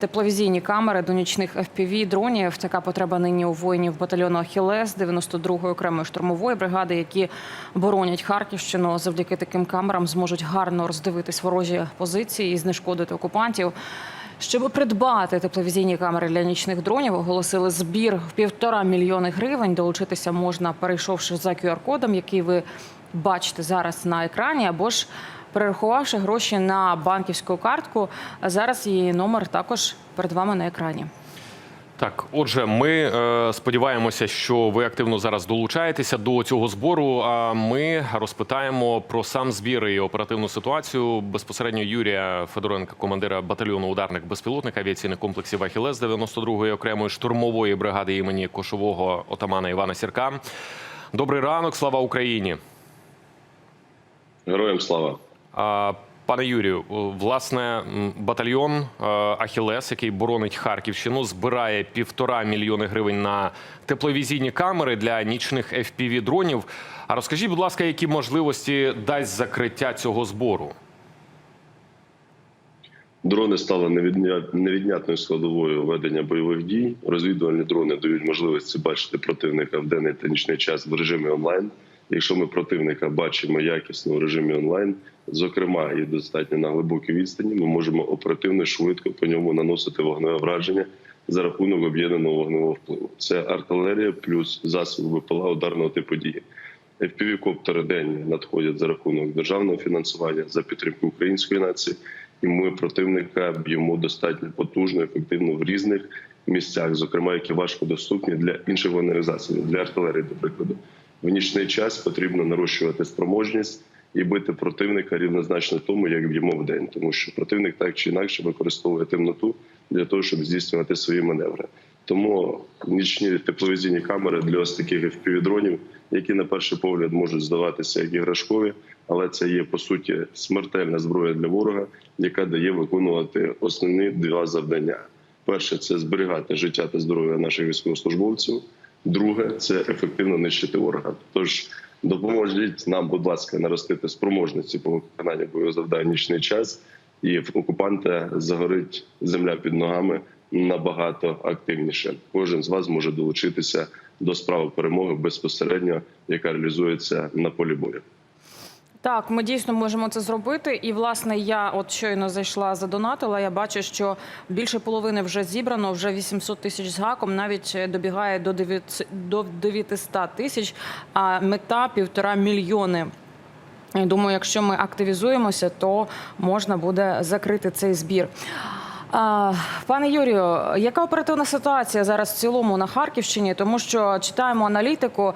Тепловізійні камери до нічних FPV дронів. Така потреба нині у воїнів батальйону Ахілес 92-ї окремої штурмової бригади, які боронять Харківщину. Завдяки таким камерам зможуть гарно роздивитись ворожі позиції і знешкодити окупантів. Щоб придбати тепловізійні камери для нічних дронів, оголосили збір в півтора мільйони гривень. Долучитися можна, перейшовши за QR-кодом, який ви бачите зараз на екрані, або ж перерахувавши гроші на банківську картку. А Зараз її номер також перед вами на екрані. Так, отже, ми е, сподіваємося, що ви активно зараз долучаєтеся до цього збору. А ми розпитаємо про сам збір і оперативну ситуацію безпосередньо Юрія Федоренка, командира батальйону ударних безпілотних авіаційних комплексів Ахілес 92-ї окремої штурмової бригади імені кошового отамана Івана Сірка. Добрий ранок, слава Україні. Героям слава. Пане Юрію, власне, батальйон е, Ахілес, який боронить Харківщину, збирає півтора мільйони гривень на тепловізійні камери для нічних fpv дронів. А розкажіть, будь ласка, які можливості дасть закриття цього збору? Дрони стали невіднятною складовою ведення бойових дій. Розвідувальні дрони дають можливості бачити противника в денний та нічний час в режимі онлайн. Якщо ми противника бачимо якісно в режимі онлайн, зокрема і достатньо на глибокій відстані, ми можемо оперативно швидко по ньому наносити вогневе враження за рахунок об'єднаного вогневого впливу. Це артилерія плюс засоби БПЛА ударного типу дії. FPV-коптери денні надходять за рахунок державного фінансування за підтримку української нації, і ми противника б'ємо достатньо потужно, ефективно в різних місцях, зокрема які важко доступні для інших вогневих засобів, для артилерії, до прикладу. В нічний час потрібно нарощувати спроможність і бити противника рівнозначно тому, як б'ємо в день, тому що противник так чи інакше використовує темноту для того, щоб здійснювати свої маневри. Тому нічні тепловізійні камери для ось таких FPV-дронів, які на перший погляд можуть здаватися як іграшкові, але це є по суті смертельна зброя для ворога, яка дає виконувати основні два завдання: перше це зберігати життя та здоров'я наших військовослужбовців. Друге це ефективно нищити ворога. Тож допоможіть нам, будь ласка, наростити спроможності по виконанню бойових завдань нічний час, і в окупанта загорить земля під ногами набагато активніше. Кожен з вас може долучитися до справи перемоги безпосередньо, яка реалізується на полі бою. Так, ми дійсно можемо це зробити. І власне я от щойно зайшла задонатила. Я бачу, що більше половини вже зібрано, вже 800 тисяч з гаком, навіть добігає до 900 до 900 тисяч, а мета півтора мільйони. Думаю, якщо ми активізуємося, то можна буде закрити цей збір. Пане Юрію, яка оперативна ситуація зараз в цілому на Харківщині? Тому що читаємо аналітику,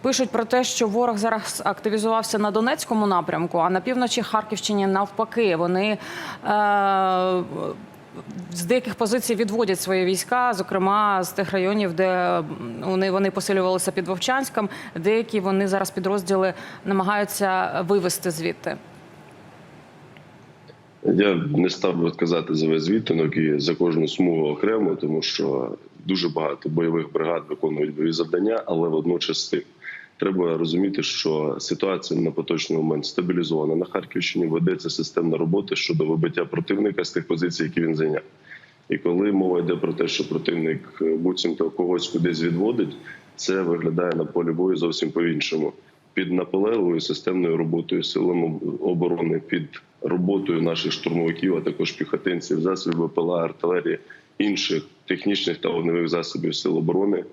пишуть про те, що ворог зараз активізувався на Донецькому напрямку, а на півночі Харківщині навпаки. Вони е, з деяких позицій відводять свої війська, зокрема з тих районів, де вони, вони посилювалися під Вовчанськом. Деякі вони зараз підрозділи намагаються вивести звідти. Я не став би казати за весь відтинок і за кожну смугу окремо, тому що дуже багато бойових бригад виконують бойові завдання, але водночас тим треба розуміти, що ситуація на поточний момент стабілізована на Харківщині. Ведеться системна робота щодо вибиття противника з тих позицій, які він зайняв. І коли мова йде про те, що противник е, буцімто когось кудись відводить, це виглядає на полі бою зовсім по-іншому. Під наполегливою системною роботою силами оборони, під роботою наших штурмовиків, а також піхотинців, засобів БПЛА, артилерії, інших технічних та вогневих засобів сил оборони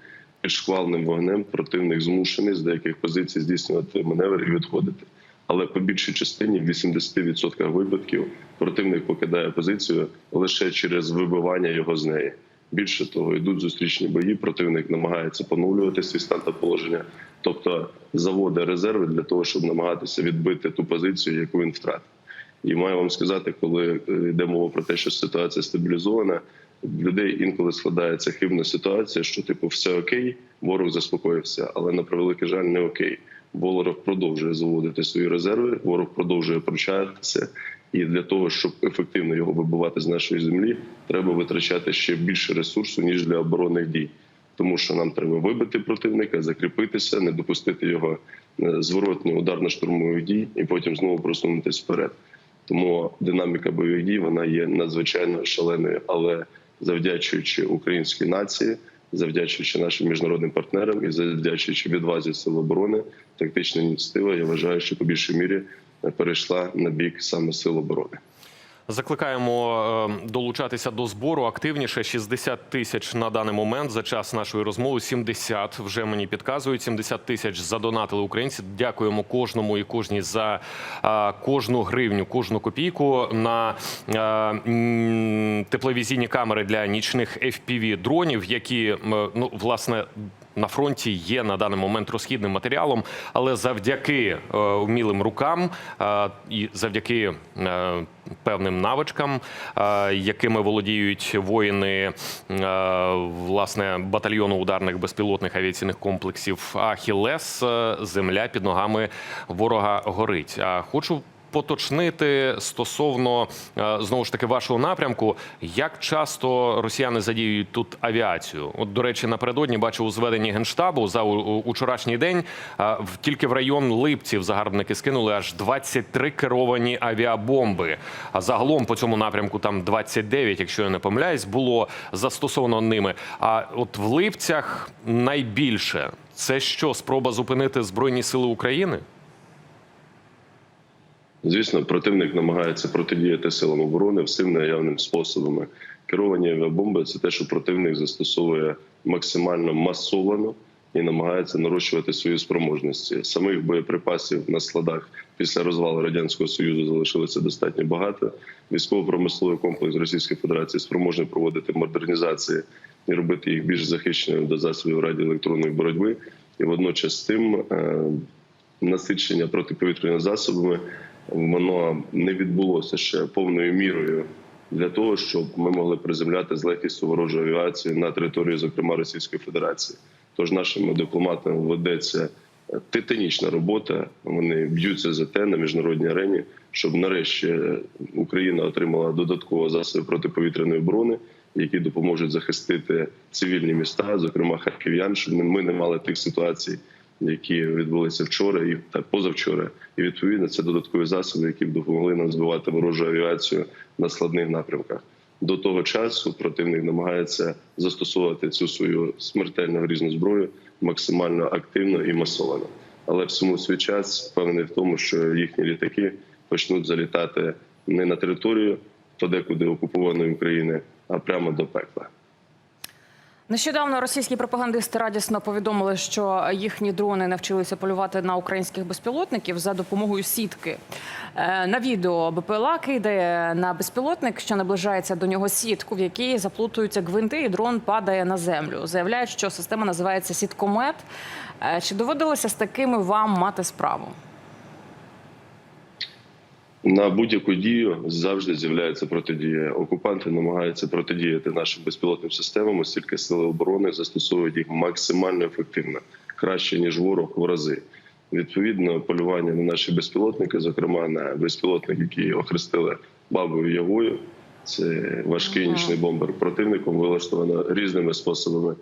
під шквальним вогнем противник змушений з деяких позицій здійснювати маневр і відходити. Але по більшій частині, в 80% випадків, противник покидає позицію лише через вибивання його з неї. Більше того, йдуть зустрічні бої. Противник намагається поновлювати свій стан та положення, тобто заводить резерви для того, щоб намагатися відбити ту позицію, яку він втратив. І маю вам сказати, коли е, йде мова про те, що ситуація стабілізована, в людей інколи складається хибна ситуація, що типу все окей, ворог заспокоївся, але на превеликий жаль, не окей. Ворог продовжує заводити свої резерви, ворог продовжує пручатися. І для того, щоб ефективно його вибивати з нашої землі, треба витрачати ще більше ресурсу ніж для оборонних дій, тому що нам треба вибити противника, закріпитися, не допустити його е, зворотнього ударно-штурмових дій і потім знову просунутися вперед. Тому динаміка бойових дій вона є надзвичайно шаленою, але завдячуючи українській нації, завдячуючи нашим міжнародним партнерам і завдячуючи відвазі сил оборони, тактична ініціатива, я вважаю, що по більшій мірі перейшла на бік саме сил оборони. Закликаємо е, долучатися до збору активніше. 60 тисяч на даний момент за час нашої розмови. 70 вже мені підказують. 70 тисяч задонатили українці. Дякуємо кожному і кожній за кожну гривню, кожну копійку на е, тепловізійні камери для нічних fpv дронів, які ну власне. На фронті є на даний момент розхідним матеріалом, але завдяки е, вмілим рукам е, і завдяки е, певним навичкам, якими володіють воїни власне батальйону ударних безпілотних авіаційних комплексів Ахілес, земля під ногами ворога горить. А хочу поточнити стосовно е, знову ж таки вашого напрямку, як часто росіяни задіюють тут авіацію? От до речі, напередодні бачив у зведенні генштабу за учорашній день. е, Тільки в район Липців загарбники скинули аж 23 керовані авіабомби. А загалом по цьому напрямку там 29, якщо я не помиляюсь, було застосовано ними. А от в Липцях найбільше це що спроба зупинити збройні сили України? Звісно, противник намагається протидіяти силам оборони всім наявним способами. Керовані авіабомби це те, що противник застосовує максимально масовано і намагається нарощувати свої спроможності. Самих боєприпасів на складах після розвалу радянського союзу залишилося достатньо багато. Військово-промисловий комплекс Російської Федерації спроможний проводити модернізації і робити їх більш захищеними до засобів радіоелектронної боротьби. І водночас з тим е, насичення протиповітряними засобами воно не відбулося ще повною мірою для того, щоб ми могли приземляти з легкістю ворожу авіацію на територію, зокрема Російської Федерації. Тож нашими дипломатами ведеться титанічна робота. Вони б'ються за те на міжнародній арені, щоб нарешті Україна отримала додатково засоби протиповітряної оборони, які допоможуть захистити цивільні міста, зокрема харків'ян, щоб ми не мали тих ситуацій, які відбулися вчора і та позавчора. І відповідно це додаткові засоби, які б допомогли нам збивати ворожу авіацію на складних напрямках. До того часу противник намагається застосовувати цю свою смертельно грізну зброю максимально активно і масовано. Але всьому свій час впевнений в тому, що їхні літаки почнуть залітати не на територію подекуди окупованої України, а прямо до пекла. Нещодавно російські пропагандисти радісно повідомили, що їхні дрони навчилися полювати на українських безпілотників за допомогою сітки. Е, На відео БПЛА кидає на безпілотник, що наближається до нього сітку, в якій заплутуються гвинти, і дрон падає на землю. Заявляють, що система називається сіткомет. Е, Чи доводилося з такими вам мати справу? На будь-яку дію завжди з'являється протидія. Окупанти намагаються протидіяти нашим безпілотним системам, оскільки сили оборони застосовують їх максимально ефективно, краще ніж ворог в рази. Відповідно, полювання на наші безпілотники, зокрема на безпілотник, який охрестили бабою Явою. Це важкий Ага. нічний бомбер противником вилаштовано різними способами.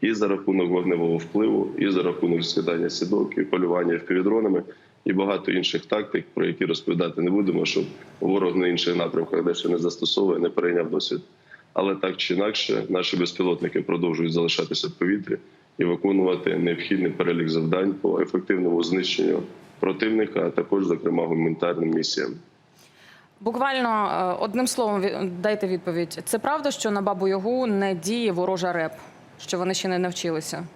І за рахунок вогневого впливу, і за рахунок скидання сідок, і полювання впівдронами, і багато інших тактик, про які розповідати не будемо, щоб ворог на інших напрямках, де ще не застосовує, не перейняв досвід. Але так чи інакше, наші безпілотники продовжують залишатися в повітрі і виконувати необхідний перелік завдань по ефективному знищенню противника, а також, зокрема, гуманітарним місіям. Буквально е, одним словом дайте відповідь. Це правда, що на бабу Ягу не діє ворожа реп, що вони ще не навчилися?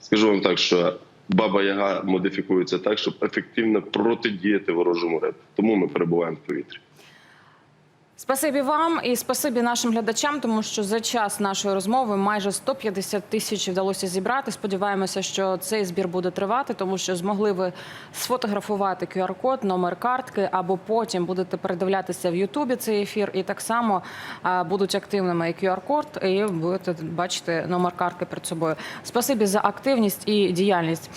Скажу вам так, що баба Яга модифікується так, щоб ефективно протидіяти ворожому репу. Тому ми перебуваємо в повітрі. Спасибі вам і спасибі нашим глядачам, тому що за час нашої розмови майже 150 тисяч вдалося зібрати. Сподіваємося, що цей збір буде тривати, тому що змогли ви сфотографувати QR-код, номер картки, або потім будете передивлятися в Ютубі цей ефір, і так само будуть активними і QR-код, і будете бачити номер картки перед собою. Спасибі за активність і діяльність.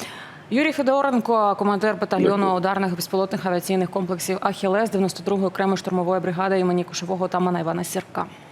Юрій Федоренко, командир батальйону ударних безпілотних авіаційних комплексів Ахілес 92-ї окремої штурмової бригади імені Кошового тамана Івана Сірка.